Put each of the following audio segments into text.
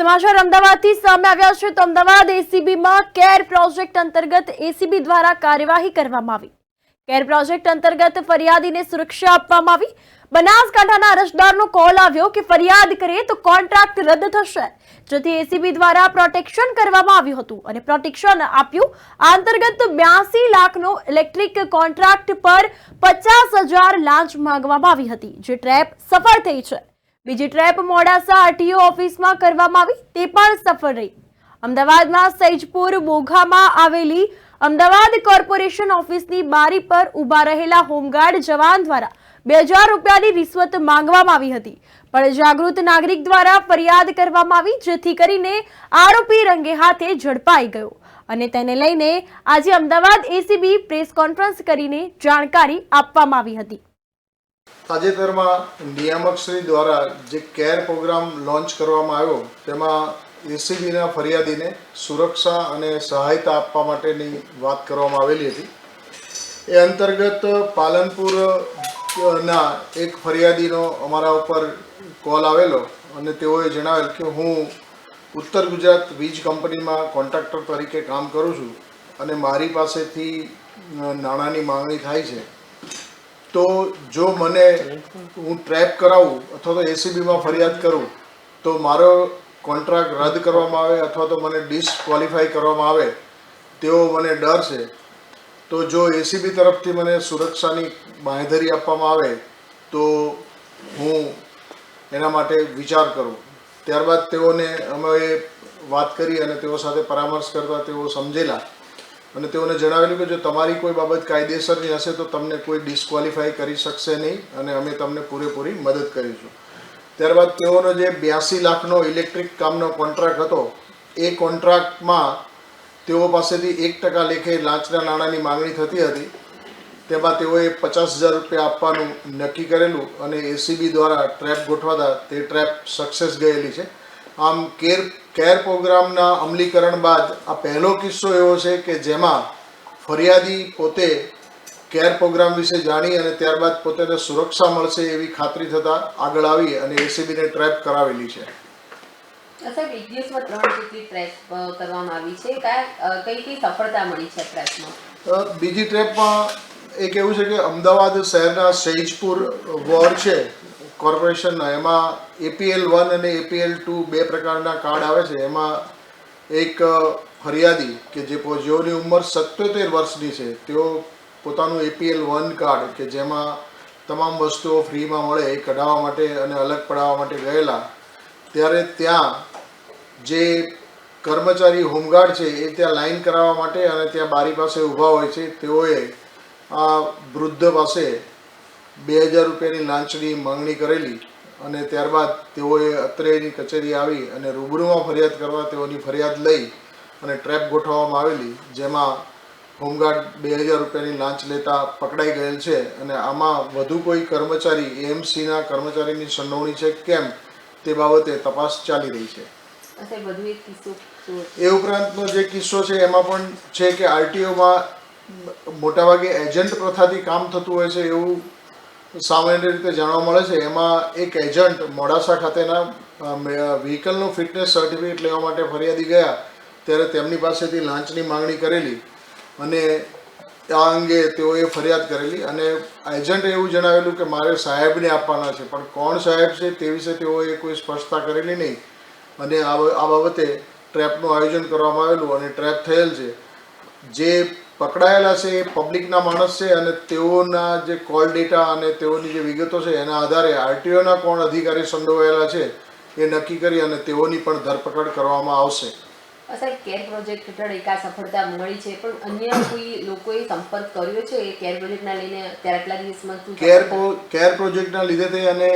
સમાચાર અમદાવાદથી સામે આવ્યા છે તો અમદાવાદ એસીબીમાં કેર પ્રોજેક્ટ અંતર્ગત એસીબી દ્વારા કાર્યવાહી કરવામાં આવી. કેર પ્રોજેક્ટ અંતર્ગત ફરિયાદીને સુરક્ષા આપવામાં આવી. બનાસકાંઠાના અરજદારનો કોલ આવ્યો કે ફરિયાદ કરે તો કોન્ટ્રાક્ટ રદ થશે. જેથી એસીબી દ્વારા પ્રોટેક્શન કરવામાં આવ્યું હતું અને પ્રોટેક્શન આપ્યું. આ અંતર્ગત બ્યાસી લાખનો ઇલેક્ટ્રિક કોન્ટ્રાક્ટ પર પચાસ હજાર લાંચ માંગવામાં આવી હતી, જે ટ્રેપ સફળ થઈ છે. બીજી ટ્રેપ મોડાસા આરટીઓ ઓફિસમાં કરવામાં આવી, તે પણ સફળ રહી. અમદાવાદમાં સૈજપુર મોઘામાં આવેલી અમદાવાદ કોર્પોરેશન ઓફિસની બારી પર ઊભા રહેલા હોમગાર્ડ જવાન દ્વારા બે હજાર રૂપિયાની રિશ્વત માંગવામાં આવી હતી. પણ જાગૃત નાગરિક દ્વારા ફરિયાદ કરવામાં આવી, જેથી કરીને આરોપી રંગે હાથે ઝડપાઈ ગયો. અને તેને લઈને આજે અમદાવાદ એસીબી પ્રેસ કોન્ફરન્સ કરીને જાણકારી આપવામાં આવી હતી. તાજેતરમાં નિયામક શ્રી દ્વારા જે કેર પ્રોગ્રામ લોન્ચ કરવામાં આવ્યો, તેમાં એસીબીના ફરિયાદીને સુરક્ષા અને સહાયતા આપવા માટેની વાત કરવામાં આવેલી હતી. એ અંતર્ગત પાલનપુર ના એક ફરિયાદીનો અમારા ઉપર કોલ આવેલો અને તેઓએ જણાવેલ કે હું ઉત્તર ગુજરાત વીજ કંપનીમાં કોન્ટ્રાક્ટર તરીકે કામ કરું છું અને મારી પાસેથી નાણાંની માંગણી થાય છે. તો જો મને હું ટ્રેપ કરાવું અથવા તો એસીબીમાં ફરિયાદ કરું, તો મારો કોન્ટ્રાક્ટ રદ કરવામાં આવે અથવા તો મને ડિસક્વોલિફાય કરવામાં આવે, તેવો મને ડર છે. તો જો એસીબી તરફથી મને સુરક્ષાની બાંહેધરી આપવામાં આવે, તો હું એના માટે વિચાર કરું. ત્યારબાદ તેઓને અમે વાત કરી અને તેઓ સાથે પરામર્શ કરતા તેઓ સમજેલા. અને તેઓને જણાવેલું કે જો તમારી કોઈ બાબત કાયદેસરની હશે તો તમને કોઈ ડિસ્ક્વોલિફાઈ કરી શકશે નહીં અને અમે તમને પૂરેપૂરી મદદ કરીશું. ત્યારબાદ તેઓનો જે બ્યાસી લાખનો ઇલેક્ટ્રિક કામનો કોન્ટ્રાક્ટ હતો, એ કોન્ટ્રાક્ટમાં તેઓ પાસેથી એક ટકા લેખે લાંચના નાણાંની માંગણી થતી હતી. તેમાં તેઓએ પચાસ હજાર રૂપિયા આપવાનું નક્કી કરેલું અને એસીબી દ્વારા ટ્રેપ ગોઠવાતા, તે ટ્રેપ સક્સેસ ગયેલી છે. આમ કેર કેર પ્રોગ્રામના અમલીકરણ બાદ આ પહેલો કિસ્સો એવો છે કે જેમાં ફરિયાદી પોતે કેર પ્રોગ્રામ વિશે જાણી અને ત્યારબાદ પોતાને સુરક્ષા મળશે એવી ખાતરી થતાં આગળ આવી અને એસીબીને ટ્રેપ કરાવેલી છે. સાહેબ એક દિવસમાં ત્રણ જેટલી ટ્રેપ કરવામાં આવી છે. કયા કઈ કઈ સફળતા મળી છે ટ્રેપમાં? બીજી ટ્રેપમાં એક એવું છે કે અમદાવાદ શહેરના સૈજપુર વોર્ડ છે કોર્પોરેશનના એમાં એપીએલ વન અને એપીએલ ટુ બે પ્રકારના કાર્ડ આવે છે. એમાં એક ફરિયાદી કે જે જેઓની ઉંમર સત્યોતેર વર્ષની છે, તેઓ પોતાનું એપીએલ વન કાર્ડ કે જેમાં તમામ વસ્તુઓ ફ્રીમાં મળે એ કઢાવવા માટે અને અલગ પડાવવા માટે ગયેલા, ત્યારે ત્યાં જે કર્મચારી હોમગાર્ડ છે એ ત્યાં લાઈન કરાવવા માટે અને ત્યાં બારી પાસે ઊભા હોય છે, તેઓએ આ વૃદ્ધ પાસે બે હજાર રૂપિયાની લાંચની માંગણી કરેલી અને ત્યારબાદ તેઓએ અત્રેની કચેરી આવી અને રૂબરૂમાં ફરિયાદ કરવા તેઓની ફરિયાદ લઈ અને ટ્રેપ ગોઠવવામાં આવેલી જેમાં હોમગાર્ડ બે હજાર રૂપિયાની લાંચ લેતા પકડાઈ ગયેલ છે અને આમાં વધુ કોઈ કર્મચારી એએમસીના કર્મચારીની સંડોવણી છે કેમ તે બાબતે તપાસ ચાલી રહી છે. એ ઉપરાંતનો જે કિસ્સો છે એમાં પણ છે કે આરટીઓમાં મોટાભાગે એજન્ટ પ્રથાથી કામ થતું હોય છે એવું સામાન્ય રીતે જાણવા મળે છે, એમાં એક એજન્ટ મોડાસા ખાતેના વ્હીકલનું ફિટનેસ સર્ટિફિકેટ લેવા માટે ફરિયાદી ગયા, ત્યારે તેમની પાસેથી લાંચની માંગણી કરેલી અને આ અંગે તેઓએ ફરિયાદ કરેલી અને એજન્ટે એવું જણાવેલું કે મારે સાહેબને આપવાના છે, પણ કોણ સાહેબ છે તે વિશે તેઓએ કોઈ સ્પષ્ટતા કરેલી નહીં અને આ બાબતે ટ્રેપનું આયોજન કરવામાં આવેલું અને ટ્રેપ થયેલ છે. જે પકડાયેલા છે એ પબ્લિકના માણસ છે અને તેઓના જે કોલ ડેટા અને તેઓની જે વિગતો છે એના આધારે આરટીઓના કોણ અધિકારી સંડોવાયેલા છે એ નક્કી કરી અને તેઓની પણ ધરપકડ કરવામાં આવશે. સાહેબ કેર પ્રોજેક્ટ હેઠળ એક આ સફળતા મળી છે પણ અન્ય કોઈ લોકોએ સંપર્ક કર્યો છે એ કેર પ્રોજેક્ટના લઈને અત્યારે આટલા દિવસમાં શું કેર કેર પ્રોજેક્ટના લીધે તે અને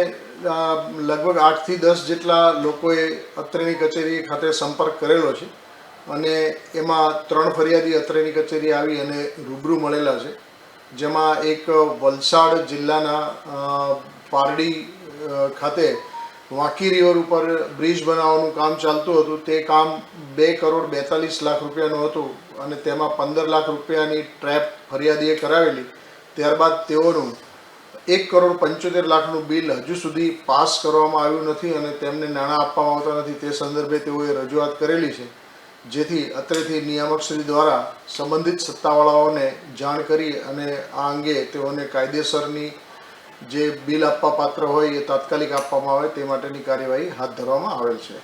લગભગ આઠથી દસ જેટલા લોકોએ અત્રેની કચેરી ખાતે સંપર્ક કરેલો છે. અને એમાં ત્રણ ફરિયાદી અત્રેની કચેરી આવી અને રૂબરૂ મળેલા છે. જેમાં એક વલસાડ જિલ્લાના પારડી ખાતે વાંકી રિવર ઉપર બ્રિજ બનાવવાનું કામ ચાલતું હતું. તે કામ બે કરોડ બેતાલીસ લાખ રૂપિયાનું હતું અને તેમાં પંદર લાખ રૂપિયાની ટ્રેપ ફરિયાદીએ કરાવેલી. ત્યારબાદ તેઓનું એક કરોડ પંચોતેર લાખનું બિલ હજુ સુધી પાસ કરવામાં આવ્યું નથી અને તેમને નાણાં આપવામાં આવતા નથી. તે સંદર્ભે તેઓએ રજૂઆત કરેલી છે. જેથી અત્રેથી નિયામકશ્રી દ્વારા સંબંધિત સત્તાવાળાઓને જાણ કરી અને આ અંગે તેઓને કાયદેસરની જે બિલ આપવા પાત્ર હોય એ તાત્કાલિક આપવામાં આવે તે માટેની કાર્યવાહી હાથ ધરવામાં આવેલ છે.